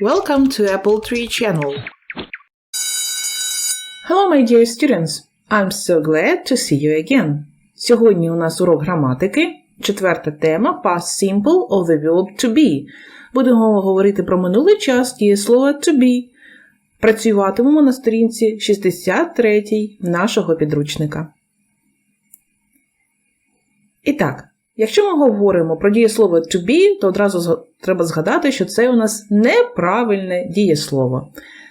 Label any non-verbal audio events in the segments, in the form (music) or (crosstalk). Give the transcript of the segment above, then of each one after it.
Welcome to Apple Tree Channel. Hello, my dear students. I'm so glad to see you again. Сьогодні у нас урок граматики. Четверта тема Past Simple of the verb to be. Будемо говорити про минулий час дієслова to be. Працюватимемо на сторінці 63 нашого підручника. І так, якщо ми говоримо про дієслово to be, то одразу треба згадати, що це у нас неправильне дієслово.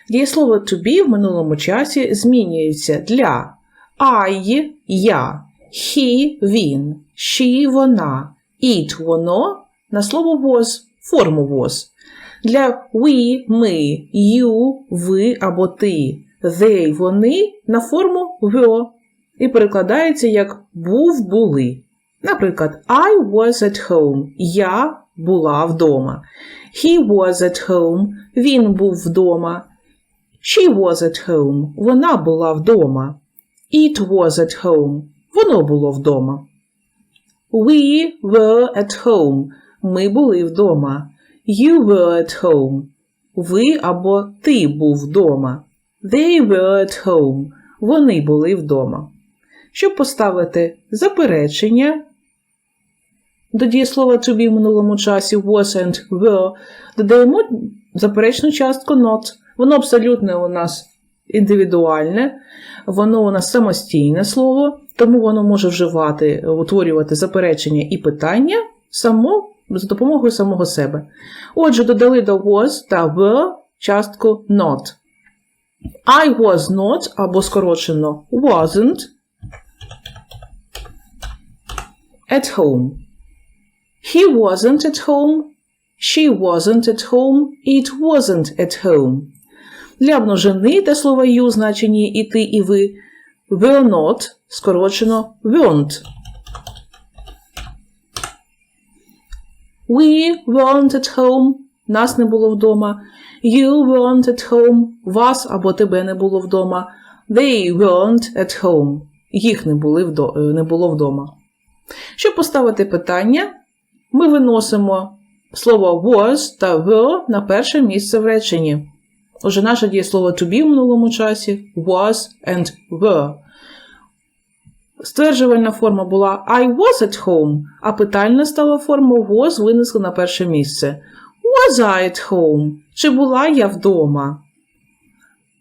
Дієслово to be в минулому часі змінюється для I – я, he – він, she – вона, it – воно на слово was, форму was. Для we – ми, you – ви або ти, they – вони на форму were і перекладається як був, були. Наприклад, I was at home. Я була вдома. He was at home. Він був вдома. She was at home. Вона була вдома. It was at home. Воно було вдома. We were at home. Ми були вдома. You were at home. Ви або ти був вдома. They were at home. Вони були вдома. Щоб поставити заперечення до дієслова to be в минулому часі was and were, додаємо заперечну частку not. Воно абсолютно у нас індивідуальне, воно у нас самостійне слово, тому воно може вживати, утворювати заперечення і питання само за допомогою самого себе. Отже, додали до was та were частку not. I was not або скорочено wasn't at home. He wasn't at home. She wasn't at home. It wasn't at home. Для множини та слова you значені і ти, і ви. Were not скорочено weren't. We weren't at home. Нас не було вдома. You weren't at home. Вас або тебе не було вдома. They weren't at home. Їх не, були вдо... е, не було вдома. Щоб поставити питання, ми виносимо слово was та were на перше місце в реченні. Отже, наше дієслово to be в минулому часі was and were. Стверджувальна форма була I was at home, а питальна стала форма was винесли на перше місце. Was I at home? Чи була я вдома?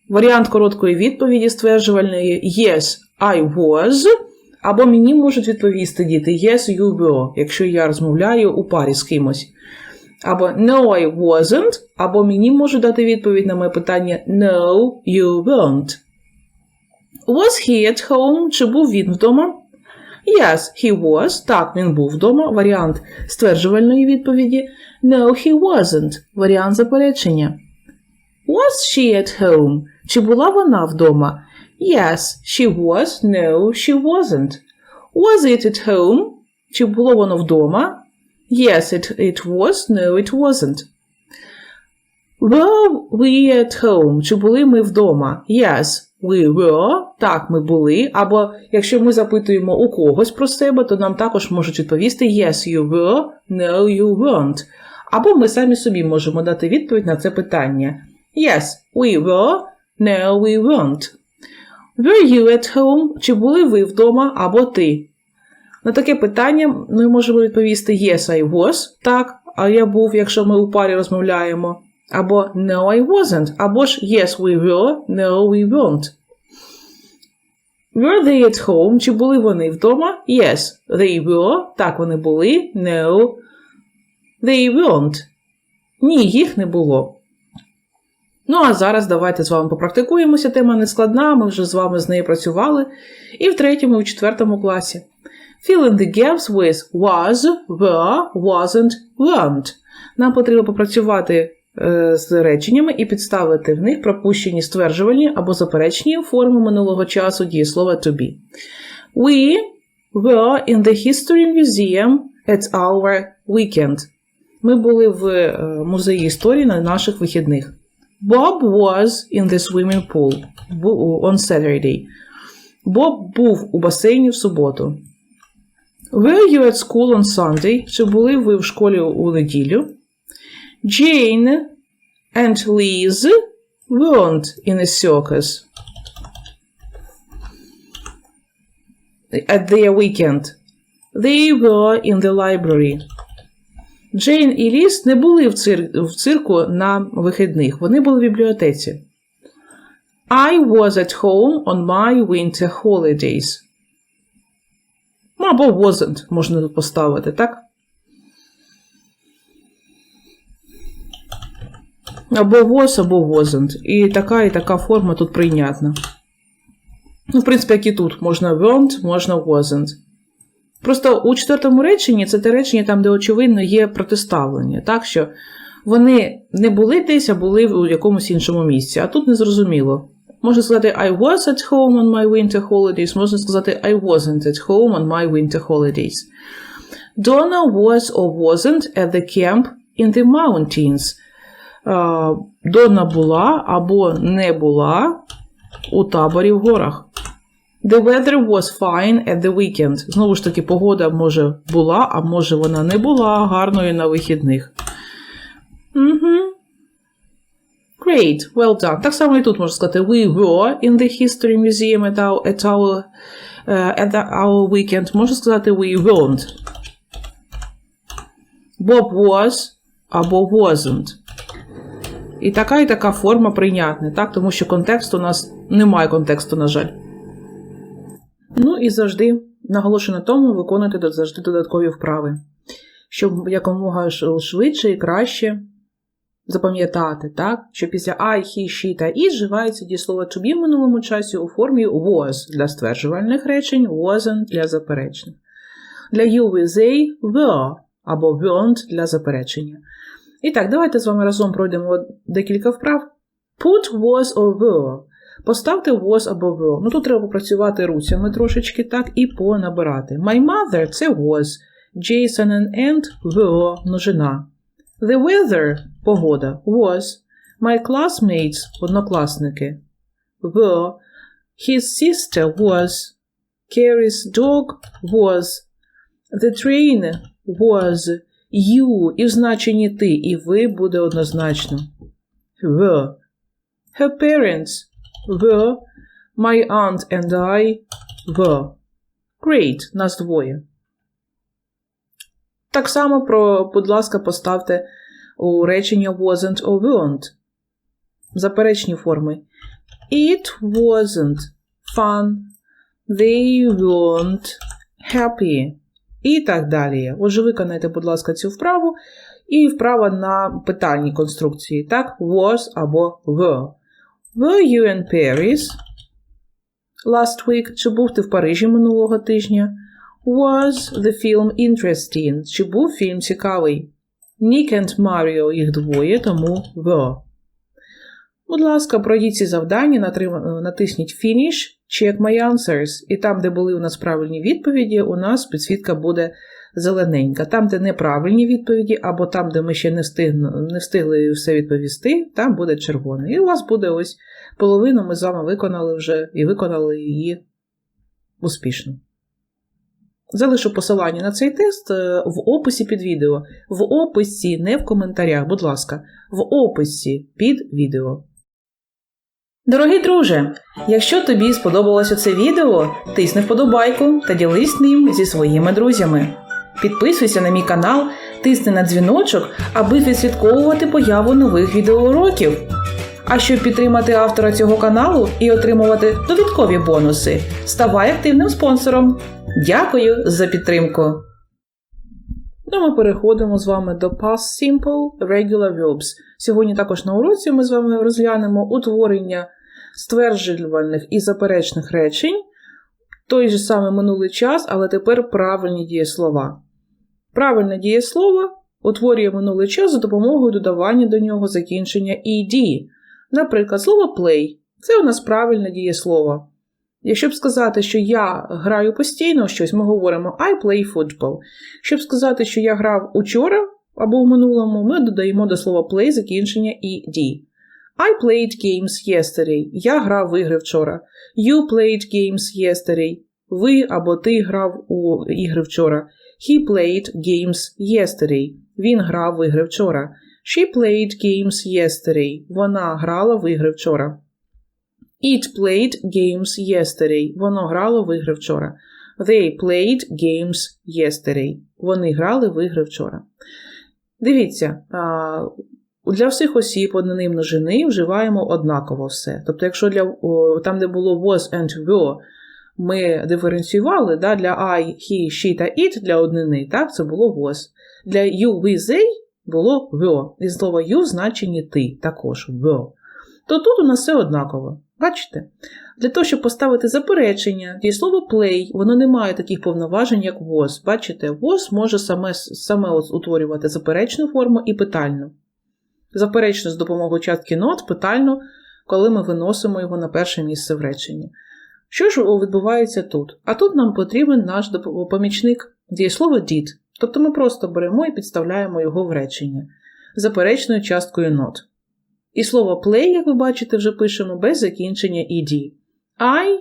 Варіант короткої відповіді стверджувальної Yes, I was. Або мені можуть відповісти діти Yes, you were, якщо я розмовляю у парі з кимось. Або No, I wasn't, або мені можуть дати відповідь на моє питання No, you weren't. Was he at home? Чи був він вдома? Yes, he was. Так, він був вдома. Варіант стверджувальної відповіді. No, he wasn't. Варіант заперечення. Was she at home? Чи була вона вдома? Yes, she was. No, she wasn't. Was it at home? Чи було воно вдома? Yes, it, it was. No, it wasn't. Were we at home? Чи були ми вдома? Yes, we were. Так, ми були. Або якщо ми запитуємо у когось про себе, то нам також можуть відповісти Yes, you were. No, you weren't. Або ми самі собі можемо дати відповідь на це питання. Yes, we were. No, we weren't. Were you at home? Чи були ви вдома або ти? На таке питання ми можемо відповісти Yes, I was. Так, а я був, якщо ми у парі розмовляємо. Або No, I wasn't. Або ж Yes, we were. No, we weren't. Were they at home? Чи були вони вдома? Yes, they were. Так, вони були. No, they weren't. Ні, їх не було. Ну, а зараз давайте з вами попрактикуємося. Тема не складна, ми вже з вами з нею працювали. І в третьому, і в четвертому класі. Fill in the gaps with was, were, wasn't, weren't. Нам потрібно попрацювати е, з реченнями і підставити в них пропущені стверджувальні або заперечні форми минулого часу дієслова to be. We were in the History Museum at our weekend. Ми були в е, музеї історії на наших вихідних. Bob was in the swimming pool бу- on Saturday. Боб був у басейні в суботу. Were you at school on Sunday? Чи були ви в школі у неділю? Jane and Liz weren't in a circus at their weekend. They were in the library. Джейн і Ліс не були в, цир... в цирку на вихідних, вони були в бібліотеці. I was at home on my winter holidays. Або wasn't можна тут поставити, так? Або was, або wasn't. І така, і така форма тут прийнятна. Ну, в принципі, як і тут, можна weren't, можна wasn't. Просто у четвертому реченні це те речення там, де очевидно є протиставлення, так що вони не були десь, а були в якомусь іншому місці. А тут не зрозуміло. Можна сказати I was at home on my winter holidays, можна сказати I wasn't at home on my winter holidays. Donna was or wasn't at the camp in the mountains. Дона була або не була у таборі в горах. The weather was fine at the weekend. Знову ж таки, погода може була, а може вона не була гарною на вихідних. Угу. Great, well done. Так само і тут можна сказати We were in the History Museum at our, at our, uh, at the, our weekend. Можна сказати We weren't. Bob was або wasn't. І така і така форма прийнятна, так? тому що контекст у нас немає контексту, на жаль. Ну і завжди наголошую на тому, виконуйте завжди додаткові вправи, щоб якомога швидше і краще запам'ятати, так? що після I, he, she та it вживається дієслово to be в минулому часі у формі was для стверджувальних речень, wasn't для заперечних. Для you they were або weren't для заперечення. І так, давайте з вами разом пройдемо декілька вправ. Put was or were. Поставте was або were. Ну тут треба попрацювати руцями трошечки, так, і понабирати. My mother це was. Jason and Ant were множина. The weather погода was. My classmates однокласники. Were. His sister was. Carrie's dog was. The train was. You і в значенні ти, і ви буде однозначно. Were. Her parents were. My aunt and I were. Great, нас двоє. Так само, про, будь ласка, поставте у речення wasn't or weren't. Заперечні форми. It wasn't fun. They weren't happy. І так далі. Отже, виконайте, будь ласка, цю вправу. І вправа на питальні конструкції. Так, was або were. Were you in Paris last week? Чи був ти в Парижі минулого тижня? Was the film interesting? Чи був фільм цікавий? Nick and Mario їх двоє, тому were. Будь ласка, пройдіть ці завдання, натисніть Finish, Check my answers. І там, де були у нас правильні відповіді, у нас підсвітка буде зелененька. Там, де неправильні відповіді, або там, де ми ще не встигли, не встигли все відповісти, там буде червоне. І у вас буде ось половину ми з вами виконали вже і виконали її успішно. Залишу посилання на цей тест е, в описі під відео. В описі, не в коментарях, будь ласка, в описі під відео. Дорогий друже, якщо тобі сподобалося це відео, тисни вподобайку та ділись ним зі своїми друзями. Підписуйся на мій канал, тисни на дзвіночок, аби відслідковувати появу нових відеоуроків. А щоб підтримати автора цього каналу і отримувати додаткові бонуси, ставай активним спонсором. Дякую за підтримку! Ну, ми переходимо з вами до Past Simple Regular Verbs. Сьогодні також на уроці ми з вами розглянемо утворення стверджувальних і заперечних речень, той же самий минулий час, але тепер правильні дієслова. Правильне дієслово утворює минулий час за допомогою додавання до нього закінчення «ed». Наприклад, слово play це у нас правильне дієслово. Якщо б сказати, що я граю постійно щось, ми говоримо I play football. Щоб сказати, що я грав учора або в минулому, ми додаємо до слова play закінчення «ed». I played games yesterday. Я грав в ігри вчора. You played games yesterday. Ви або ти грав у ігри вчора. He played games yesterday. Він грав в ігри вчора. She played games yesterday. Вона грала в ігри вчора. It played games yesterday. Воно грало в ігри вчора. They played games yesterday. Вони грали в ігри вчора. Дивіться, для всіх осіб однини множини вживаємо однаково все. Тобто, якщо для, там, де було was and were, ми диференціювали да, для I, he, she та it для однини, так, це було was. Для you, we, they було were. І слово you в значенні ти також were. То тут у нас все однаково. Бачите? Для того, щоб поставити заперечення, дієслово play, воно не має таких повноважень, як was. Бачите, was може саме, саме утворювати заперечну форму і питальну. Заперечно з допомогою частки not, питально, коли ми виносимо його на перше місце в реченні. Що ж відбувається тут? А тут нам потрібен наш помічник дієслово did. Тобто ми просто беремо і підставляємо його в речення заперечною часткою not. І слово play, як ви бачите, вже пишемо без закінчення ed. I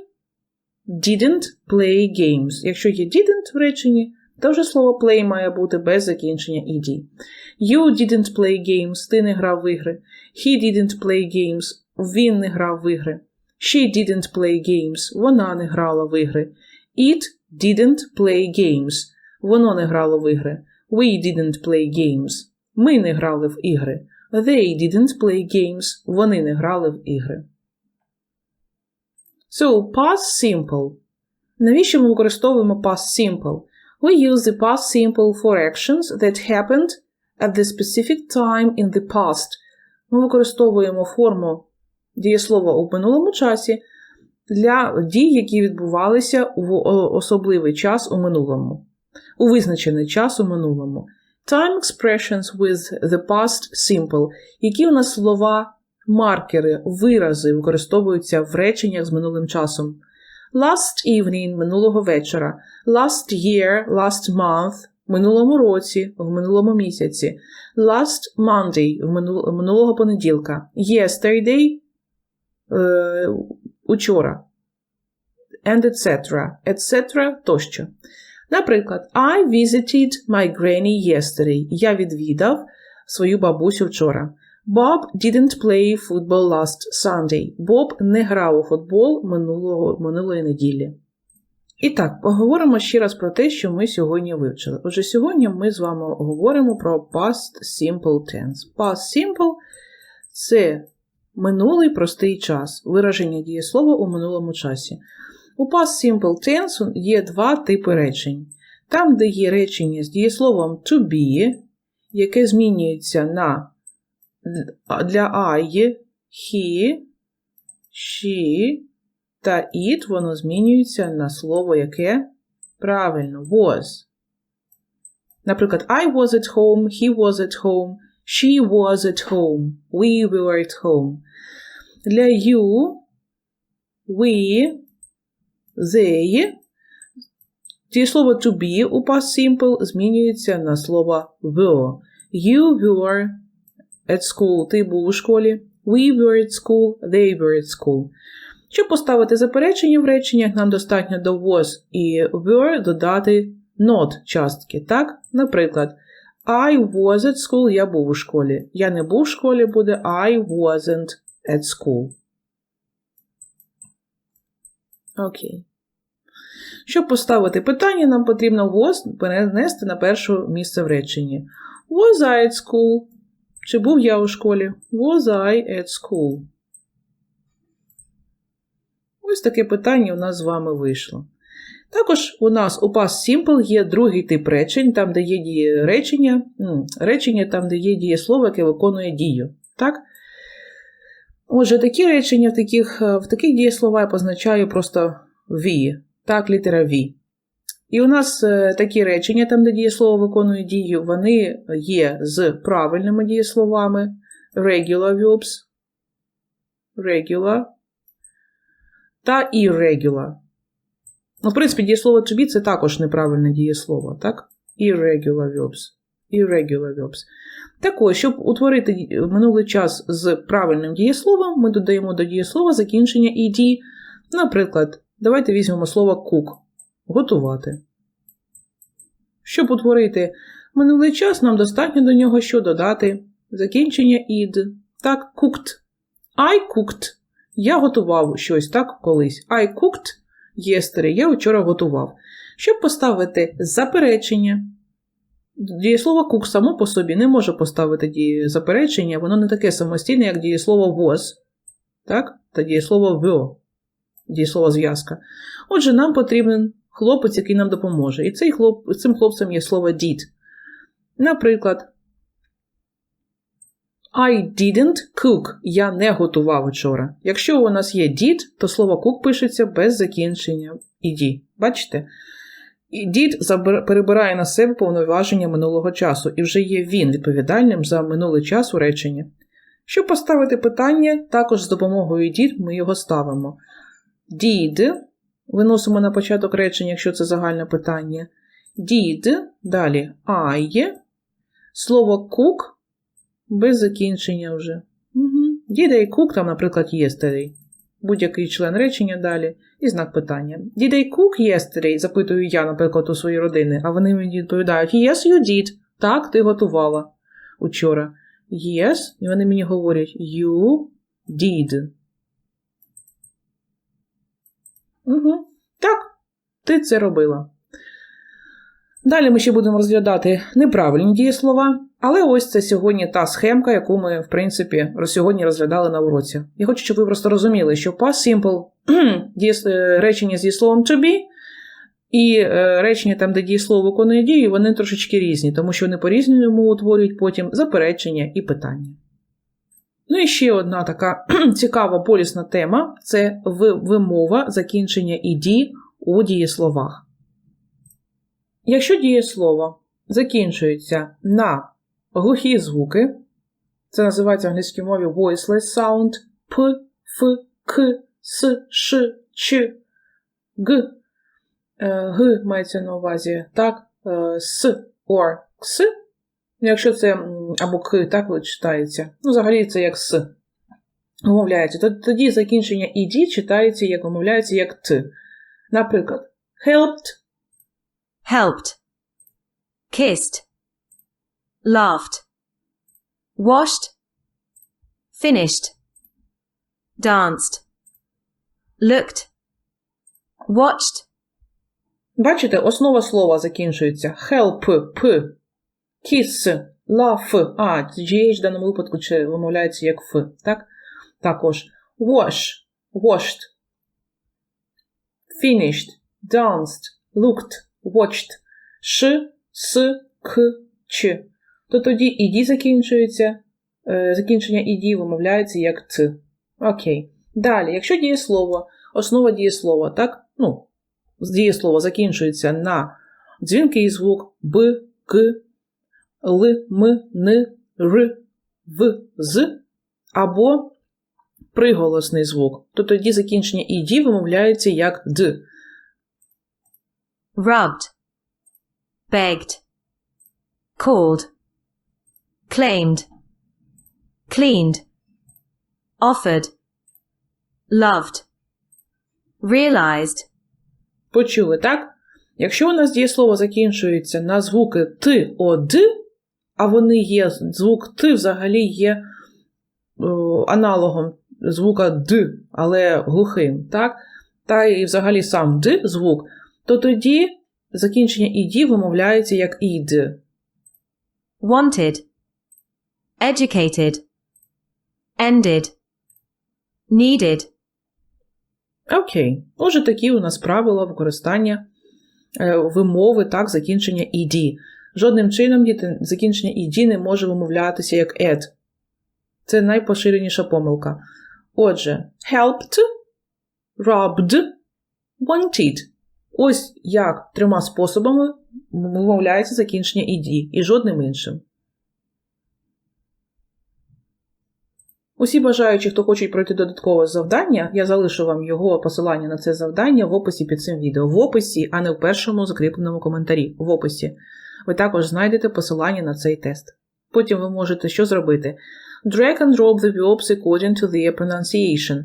didn't play games. Якщо є didn't в реченні, то вже слово play має бути без закінчення ed. You didn't play games. Ти не грав в ігри. He didn't play games. Він не грав в ігри. She didn't play games. Вона не грала в ігри. It didn't play games. Воно не грало в ігри. We didn't play games. Ми не грали в ігри. They didn't play games. Вони не грали в ігри. So, past simple. Навіщо ми використовуємо past simple? We use the past simple for actions that happened at the specific time in the past. Ми використовуємо форму дієслова у минулому часі для дій, які відбувалися в особливий час у минулому, у визначений час у минулому. Time expressions with the past simple. Які у нас слова, маркери, вирази використовуються в реченнях з минулим часом. Last evening минулого вечора. Last year, last month минулому році, в минулому місяці. Last Monday в минулого понеділка. Yesterday учора. And etc. etc. тощо. Наприклад, I visited my granny yesterday. Я відвідав свою бабусю вчора. Bob didn't play football last Sunday. Боб не грав у футбол минулого, минулої неділі. І так, поговоримо ще раз про те, що ми сьогодні вивчили. Отже, сьогодні ми з вами говоримо про past simple tense. Past simple – це минулий простий час, вираження дієслова у минулому часі. У past simple tense є два типи речень. Там, де є речення з дієсловом to be, яке змінюється на для I, he, she та it, воно змінюється на слово яке? Правильно, was. Наприклад, I was at home, he was at home, she was at home, we were at home. Для you, we, they. Дієслово to be у past simple змінюється на слово were. You were at school. Ти був у школі. We were at school. They were at school. Щоб поставити заперечення в реченнях, нам достатньо до was і were додати not частки. Так? Наприклад, I was at school, я був у школі. Я не був у школі, буде I wasn't at school. Окей. Щоб поставити питання, нам потрібно was перенести на перше місце в реченні. Was I at school? Чи був я у школі? Was I at school? Ось таке питання у нас з вами вийшло. Також у нас у past simple є другий тип речень, там, де є діє речення, речення, там, де є дієслово, яке виконує дію. Так? Отже, такі речення в таких в таких дієслова я позначаю просто V, так, літера V. І у нас такі речення, там, де дієслово виконує дію, вони є з правильними дієсловами, regular verbs, regular та irregular. Ну, в принципі, дієслово to be – це також неправильне дієслово, так? Irregular verbs. Irregular verbs. Також, щоб утворити минулий час з правильним дієсловом, ми додаємо до дієслова закінчення ed. Наприклад, давайте візьмемо слово cook готувати. Щоб утворити минулий час, нам достатньо до нього що додати закінчення id. Так, cooked. I cooked. Я готував щось, так, колись. I cooked yesterday. Я вчора готував. Щоб поставити заперечення, дієслово cook само по собі не може поставити діє- заперечення, воно не таке самостійне, як дієслово was, так? та дієслово were, дієслово зв'язка. Отже, нам потрібен хлопець, який нам допоможе. І цей хлоп, цим хлопцем є слово did. Наприклад, I didn't cook. Я не готував вчора. Якщо у нас є did, то слово cook пишеться без закінчення ed. Бачите? І забер- перебирає на себе повноваження минулого часу, і вже є він відповідальним за минулий час у реченні. Щоб поставити питання, також з допомогою did ми його ставимо. Did виносимо на початок речення, якщо це загальне питання. Did, далі I, слово cook без закінчення вже. Угу. Did I cook, там, наприклад, yesterday. Будь-який член речення далі і знак питання. Did I cook yesterday? запитую я, наприклад, у своїй родини, а вони мені відповідають Yes, you did. Так, ти готувала учора. Yes, і вони мені говорять You did. Угу. Так, ти це робила. Далі ми ще будемо розглядати неправильні дієслова, але ось це сьогодні та схемка, яку ми, в принципі, сьогодні розглядали на уроці. Я хочу, щоб ви просто розуміли, що past simple (clears throat) е, речення з дієсловом to be і е, речення там, де дієслово виконує дію, вони трошечки різні, тому що вони по-різному утворюють потім заперечення і питання. Ну і ще одна така (clears throat) цікава полісна тема це вимова закінчення «іді» у дієсловах. Якщо дієслово закінчується на глухі звуки, це називається в англійській мові voiceless sound п, ф, к, с, ш, ч, г. Е, Г мається на увазі, так, е, с or кс. Якщо це або к, так читається. Ну, взагалі це як с. Вимовляється. То- Тоді закінчення ід читається, як вимовляється, як т. Наприклад, helped, helped, kissed, laughed, washed, finished, danced, looked, watched, Бачите, основа слова закінчується help, п, kiss, laugh, а, GH в даному випадку чи вимовляється як Ф, так? Також wash, washed, finished, danced, looked, watched, ш, с, к, ч. То тоді іді закінчується, е, закінчення іді вимовляється як ц. Окей. Далі, якщо дієслово, основа дієслова, так? Ну, дієслово закінчується на дзвінкий звук Б, К, Л, М, Н, Р, В, З або приголосний звук, то тоді закінчення «іді» вимовляється як Д. rubbed, begged, called, claimed, cleaned, offered, loved, realized, Почули, так? Якщо у нас дієслово закінчується на звуки Т, О, Д, а вони є, звук Т взагалі є о, аналогом звука Д, але глухим, так? Та і взагалі сам Д звук, то тоді закінчення «іді» вимовляється як «ід». wanted, educated, ended, needed, Окей. Отже, такі у нас правила використання е, вимови, так, закінчення «іді». Жодним чином діти, закінчення «іді» не може вимовлятися як «ед». Це найпоширеніша помилка. Отже, helped, robbed, wanted. Ось як трьома способами вимовляється закінчення «іді» і жодним іншим. Усі бажаючі, хто хочуть пройти додаткове завдання, я залишу вам його посилання на це завдання в описі під цим відео. В описі, а не в першому закріпленому коментарі. В описі. Ви також знайдете посилання на цей тест. Потім ви можете що зробити? Drag and drop the verbs according to their pronunciation.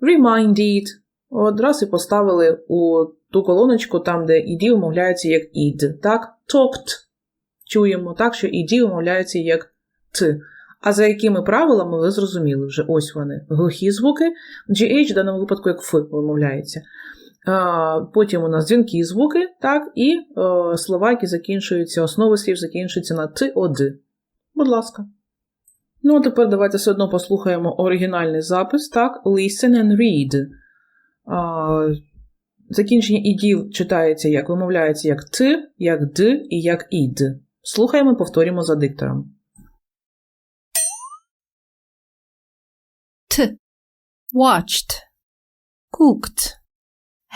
Reminded. Одразу і поставили у ту колоночку, там, де ід умовляється як ід. Так? Talked. Чуємо так, що ід умовляється як т. А за якими правилами ви зрозуміли вже? Ось вони. Глухі звуки. GH в даному випадку як Ф вимовляється. Потім у нас дзвінкі звуки, так, і е, слова, які закінчуються, основи слів закінчуються на Т, О, Д. Будь ласка. Ну, а тепер давайте все одно послухаємо оригінальний запис, так, listen and read. Закінчення ідів читається як, вимовляється як Т, як Д і як ід. Слухаємо, повторюємо за диктором. T. Watched. Cooked.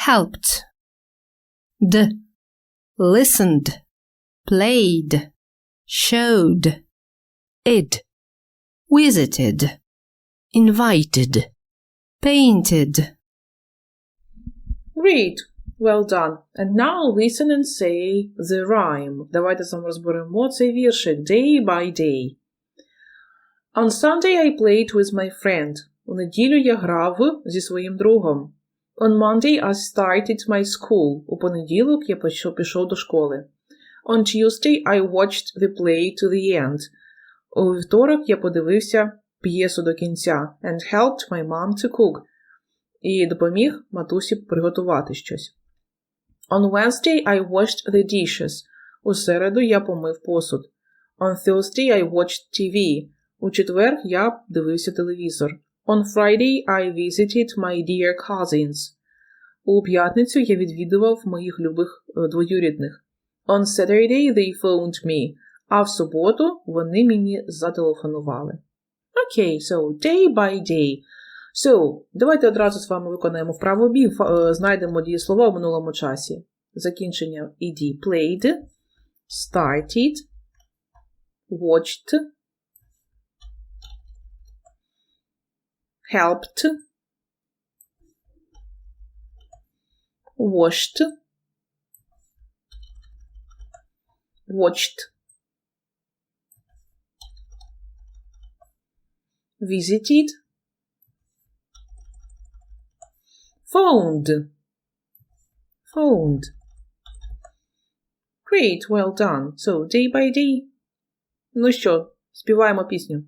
Helped. D. Listened. Played. Showed. Id. Visited. Invited. Painted. Great. Well done. And now listen and say the rhyme. Давайте сам розберемо цей віршик day by day. On Sunday I played with my friend. У неділю я грав зі своїм другом. On Monday I started my school. У понеділок я пішов, до школи. On Tuesday I watched the play to the end. У вівторок я подивився п'єсу до кінця and helped my mom to cook. І допоміг матусі приготувати щось. On Wednesday I washed the dishes. У середу я помив посуд. On Thursday I watched TV. У четвер я дивився телевізор. On Friday I visited my dear cousins. У п'ятницю я відвідував моїх любих е, двоюрідних. On Saturday they phoned me. А в суботу вони мені зателефонували. Окей, okay, so day by day. So, давайте одразу з вами виконаємо вправо бій, фа- е, знайдемо дієслова в минулому часі. Закінчення ed played, started, watched, helped, washed, watched, visited, phoned, phoned. Great, well done. So, day by day. Ну що, співаємо пісню.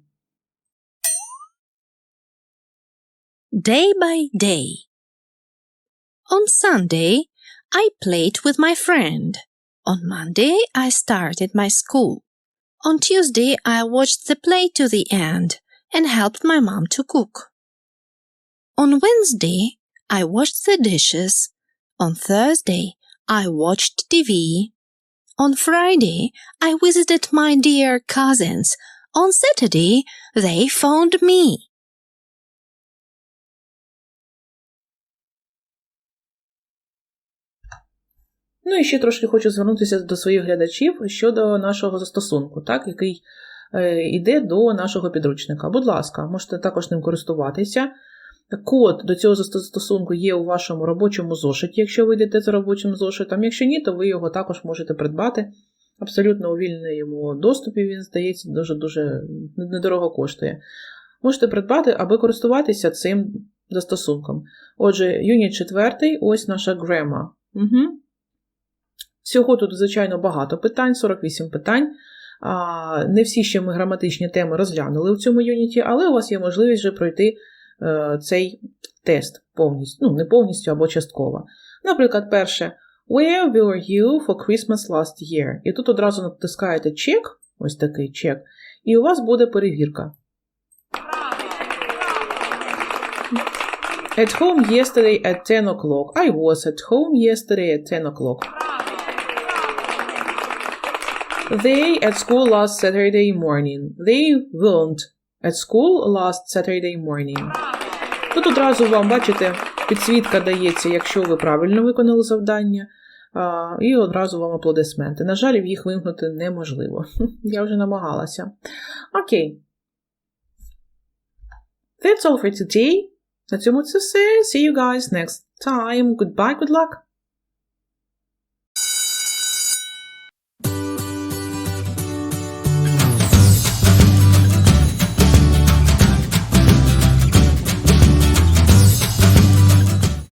Day by day. On Sunday, I played with my friend. On Monday, I started my school. On Tuesday, I watched the play to the end and helped my mom to cook. On Wednesday, I washed the dishes. On Thursday, I watched TV. On Friday, I visited my dear cousins. On Saturday, they phoned me. Ну і ще трошки хочу звернутися до своїх глядачів щодо нашого застосунку, так, який е, йде до нашого підручника. Будь ласка, можете також ним користуватися. Код до цього застосунку є у вашому робочому зошиті, якщо ви йдете за робочим зошитом. Якщо ні, то ви його також можете придбати. Абсолютно у вільному доступі він здається дуже-дуже недорого коштує. Можете придбати, аби користуватися цим застосунком. Отже, юніт 4, ось наша грема. Угу. Всього тут, звичайно, багато питань, 48 питань. Не всі ще ми граматичні теми розглянули в цьому юніті, але у вас є можливість вже пройти цей тест повністю, ну, не повністю або частково. Наприклад, перше. Where were you for Christmas last year? І тут одразу натискаєте чек, ось такий чек, і у вас буде перевірка. At home yesterday at 10 o'clock. I was at home yesterday at 10 o'clock. They at school last Saturday morning. They weren't at school last Saturday morning. Тут одразу вам, бачите, підсвітка дається, якщо ви правильно виконали завдання, і одразу вам аплодисменти. На жаль, їх вимкнути неможливо. (laughs) Я вже намагалася. Окей. That's all for today. На цьому це все. See you guys next time. Goodbye, good luck.